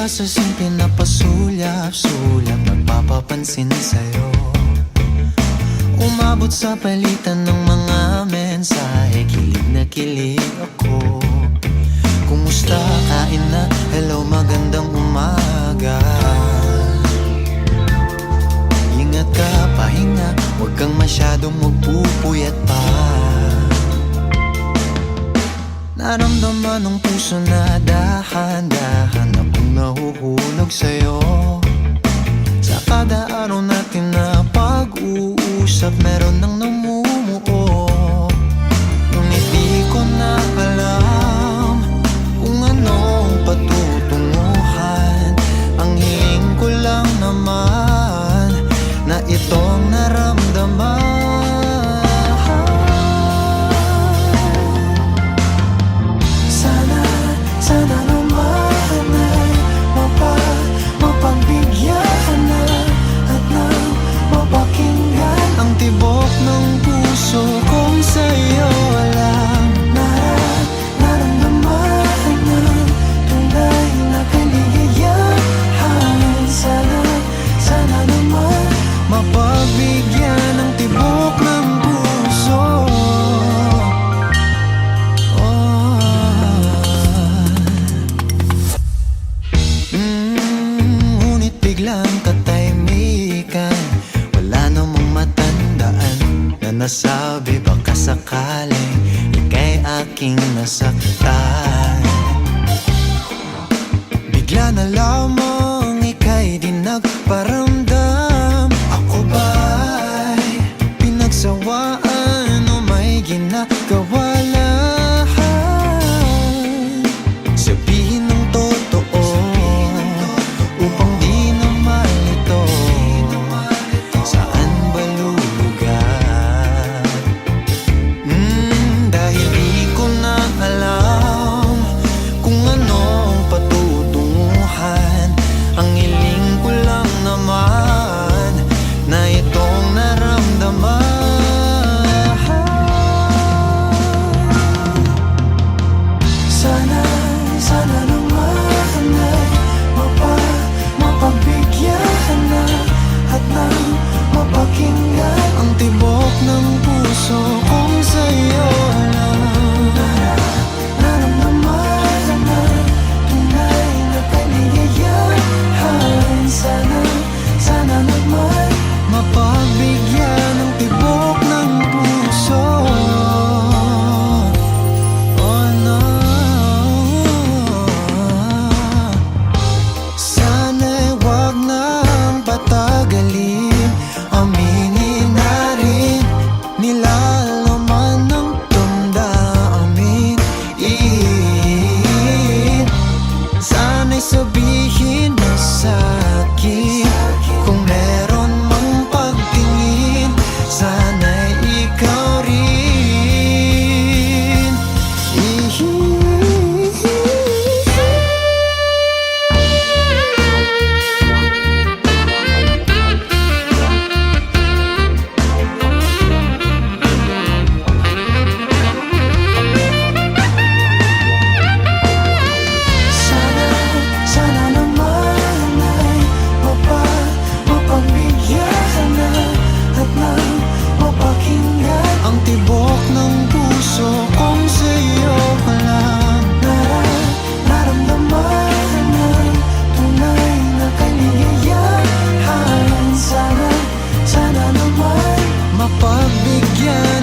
Mula sa simpin na pasulap-sulap Nagpapapansin sa'yo. Umabot sa palitan ng mga mensahe Kilig na kilig ako. Kumusta? Kain na? Hello, magandang umaga. Ingat ka, pahinga. Huwag kang masyadong magpupuyat pa. Naramdaman ng puso na dahan-dahan nahuhulog sa'yo. Sa kada araw natin na pag-uusap Meron nang namumuo no matandaan Na nasabi baka sakaling Ika'y aking nasaktan. Bigla na lamang ika'y di again.